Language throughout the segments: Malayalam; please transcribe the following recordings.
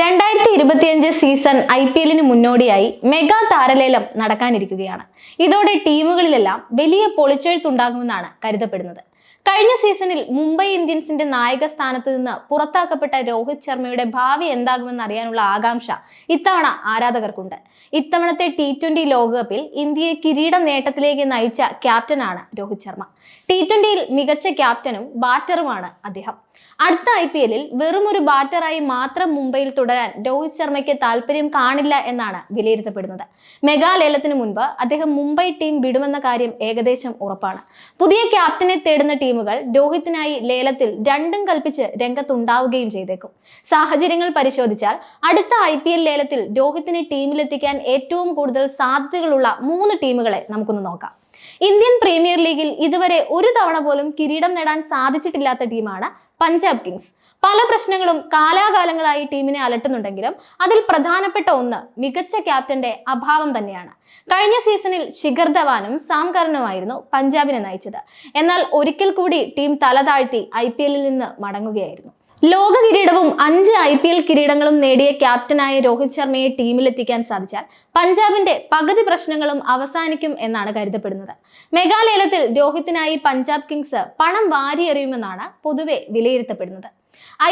രണ്ടായിരത്തി ഇരുപത്തിയഞ്ച് സീസൺ ഐ പി എല്ലിന് മുന്നോടിയായി മെഗാ താരലേലം നടക്കാനിരിക്കുകയാണ്. ഇതോടെ ടീമുകളിലെല്ലാം വലിയ പൊളിച്ചെഴുത്തുണ്ടാകുമെന്നാണ് കരുതപ്പെടുന്നത്. കഴിഞ്ഞ സീസണിൽ മുംബൈ ഇന്ത്യൻസിന്റെ നായക സ്ഥാനത്ത് നിന്ന് പുറത്താക്കപ്പെട്ട രോഹിത് ശർമ്മയുടെ ഭാവി എന്താകുമെന്ന് അറിയാനുള്ള ആകാംക്ഷ ഇത്തവണ ആരാധകർക്കുണ്ട്. ഇത്തവണത്തെ ടി ട്വന്റി ലോകകപ്പിൽ ഇന്ത്യയെ കിരീട നേട്ടത്തിലേക്ക് നയിച്ച ക്യാപ്റ്റനാണ് രോഹിത് ശർമ്മ. ടി ട്വന്റിയിൽ മികച്ച ക്യാപ്റ്റനും ബാറ്ററുമാണ് അദ്ദേഹം. അടുത്ത ഐ പി എല്ലിൽ വെറും ഒരു ബാറ്ററായി മാത്രം മുംബൈയിൽ തുടരാൻ രോഹിത് ശർമ്മയ്ക്ക് താല്പര്യം കാണില്ല എന്നാണ് വിലയിരുത്തപ്പെടുന്നത്. മെഗാലേലത്തിന് മുൻപ് അദ്ദേഹം മുംബൈ ടീം വിടുമെന്ന കാര്യം ഏകദേശം ഉറപ്പാണ്. പുതിയ ക്യാപ്റ്റനെ തേടുന്ന ടീമുകൾ രോഹിത്തിനായി ലേലത്തിൽ രണ്ടും കൽപ്പിച്ച് രംഗത്തുണ്ടാവുകയും ചെയ്തേക്കും. സാഹചര്യങ്ങൾ പരിശോധിച്ചാൽ അടുത്ത ഐ പി എൽ ലേലത്തിൽ രോഹിത്തിനെ ടീമിലെത്തിക്കാൻ ഏറ്റവും കൂടുതൽ സാധ്യതകളുള്ള മൂന്ന് ടീമുകളെ നമുക്കൊന്ന് നോക്കാം. ഇന്ത്യൻ പ്രീമിയർ ലീഗിൽ ഇതുവരെ ഒരു തവണ പോലും കിരീടം നേടാൻ സാധിച്ചിട്ടില്ലാത്ത ടീമാണ് പഞ്ചാബ് കിങ്സ്. പല പ്രശ്നങ്ങളും കാലാകാലങ്ങളായി ടീമിനെ അലട്ടുന്നുണ്ടെങ്കിലും അതിൽ പ്രധാനപ്പെട്ട ഒന്ന് മികച്ച ക്യാപ്റ്റന്റെ അഭാവം തന്നെയാണ്. കഴിഞ്ഞ സീസണിൽ ശിഖർ ധവാനും സാം പഞ്ചാബിനെ നയിച്ചത്. എന്നാൽ ഒരിക്കൽ കൂടി ടീം തല താഴ്ത്തി നിന്ന് മടങ്ങുകയായിരുന്നു. ലോക കിരീടവും അഞ്ച് ഐ പി എൽ കിരീടങ്ങളും നേടിയ ക്യാപ്റ്റനായ രോഹിത് ശർമ്മയെ ടീമിലെത്തിക്കാൻ സാധിച്ചാൽ പഞ്ചാബിന്റെ പകുതി പ്രശ്നങ്ങളും അവസാനിക്കും എന്നാണ് കരുതപ്പെടുന്നത്. മെഗാലയലത്തിൽ രോഹിത്തിനായി പഞ്ചാബ് കിങ്സ് പണം വാരിയെറിയുമെന്നാണ് പൊതുവെ വിലയിരുത്തപ്പെടുന്നത്.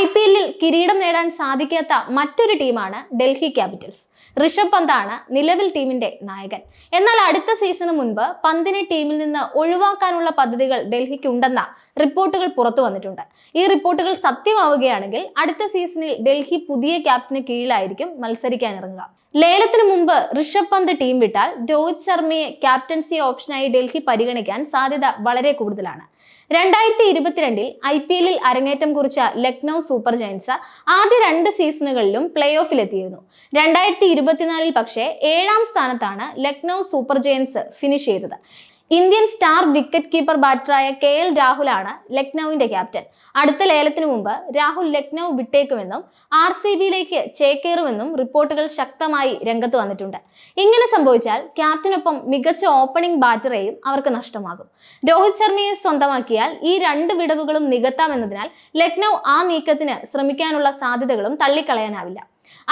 ഐ പി എല്ലിൽ കിരീടം നേടാൻ സാധിക്കാത്ത മറ്റൊരു ടീമാണ് ഡൽഹി ക്യാപിറ്റൽസ്. ഋഷഭ് പന്താണ് നിലവിൽ ടീമിന്റെ നായകൻ. എന്നാൽ അടുത്ത സീസണ് മുൻപ് പന്തിനെ ടീമിൽ നിന്ന് ഒഴിവാക്കാനുള്ള പദ്ധതികൾ ഡൽഹിക്ക് ഉണ്ടെന്ന റിപ്പോർട്ടുകൾ പുറത്തു വന്നിട്ടുണ്ട്. ഈ റിപ്പോർട്ടുകൾ സത്യമാവുകയാണെങ്കിൽ അടുത്ത സീസണിൽ ഡൽഹി പുതിയ ക്യാപ്റ്റന് കീഴിലായിരിക്കും മത്സരിക്കാനിറങ്ങുക. ലേലത്തിന് മുമ്പ് ഋഷഭ് പന്ത് ടീം വിട്ടാൽ രോഹിത് ശർമ്മയെ ക്യാപ്റ്റൻസി ഓപ്ഷനായി ഡൽഹി പരിഗണിക്കാൻ സാധ്യത വളരെ കൂടുതലാണ്. രണ്ടായിരത്തി ഇരുപത്തിരണ്ടിൽ ഐ പി എല്ലിൽ അരങ്ങേറ്റം കുറിച്ച ലക്നൗ സൂപ്പർ ജയൻസ് ആദ്യ രണ്ട് സീസണുകളിലും പ്ലേ ഓഫിലെത്തിയിരുന്നു. രണ്ടായിരത്തി ഇരുപത്തിനാലിൽ പക്ഷേ ഏഴാം സ്ഥാനത്താണ് ലക്നൗ സൂപ്പർ ജയൻസ് ഫിനിഷ് ചെയ്തത്. ഇന്ത്യൻ സ്റ്റാർ വിക്കറ്റ് കീപ്പർ ബാറ്ററായ കെ എൽ രാഹുലാണ് ലക്നൌവിന്റെ ക്യാപ്റ്റൻ. അടുത്ത ലേലത്തിനു മുമ്പ് രാഹുൽ ലക്നൌ വിട്ടേക്കുമെന്നും ആർ സി ബിയിലേക്ക് ചേക്കേറുമെന്നും റിപ്പോർട്ടുകൾ ശക്തമായി രംഗത്ത് വന്നിട്ടുണ്ട്. ഇങ്ങനെ സംഭവിച്ചാൽ ക്യാപ്റ്റനൊപ്പം മികച്ച ഓപ്പണിംഗ് ബാറ്ററേയും അവർക്ക് നഷ്ടമാകും. രോഹിത് ശർമ്മയെ സ്വന്തമാക്കിയാൽ ഈ രണ്ട് വിടവുകളും നികത്താമെന്നതിനാൽ ലക്നൌ ആ നീക്കത്തിന് ശ്രമിക്കാനുള്ള സാധ്യതകളും തള്ളിക്കളയാനാവില്ല.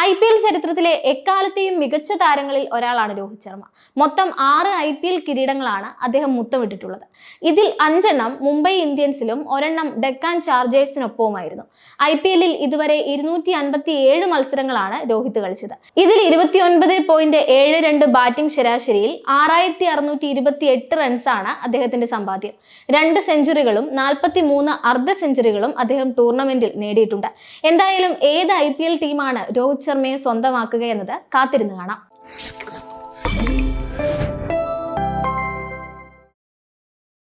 ഐ പി എൽ ചരിത്രത്തിലെ എക്കാലത്തെയും മികച്ച താരങ്ങളിൽ ഒരാളാണ് രോഹിത് ശർമ്മ. മൊത്തം ആറ് ഐ പി എൽ കിരീടങ്ങളാണ് അദ്ദേഹം മുത്തമിട്ടിട്ടുള്ളത്. ഇതിൽ അഞ്ചെണ്ണം മുംബൈ ഇന്ത്യൻസിലും ഒരെണ്ണം ഡെക്കാൻ ചാർജേഴ്സിനൊപ്പവുമായിരുന്നു. ഐ പി എല്ലിൽ ഇതുവരെ ഇരുന്നൂറ്റി അൻപത്തി ഏഴ് മത്സരങ്ങളാണ് രോഹിത് കളിച്ചത്. ഇതിൽ ഇരുപത്തിയൊൻപത് പോയിന്റ് ഏഴ് രണ്ട് ബാറ്റിംഗ് ശരാശരിയിൽ ആറായിരത്തി അറുന്നൂറ്റി ഇരുപത്തി എട്ട് റൺസാണ് അദ്ദേഹത്തിന്റെ സമ്പാദ്യം. രണ്ട് സെഞ്ചുറികളും നാൽപ്പത്തി മൂന്ന് അർദ്ധ സെഞ്ചുറികളും അദ്ദേഹം ടൂർണമെന്റിൽ നേടിയിട്ടുണ്ട്. എന്തായാലും ഏത് ഐ പി എൽ ടീമാണ് രോഹിത് ശർമ്മയെ സ്വന്തമാക്കുക എന്നത് കാത്തിരുന്ന് കാണാം.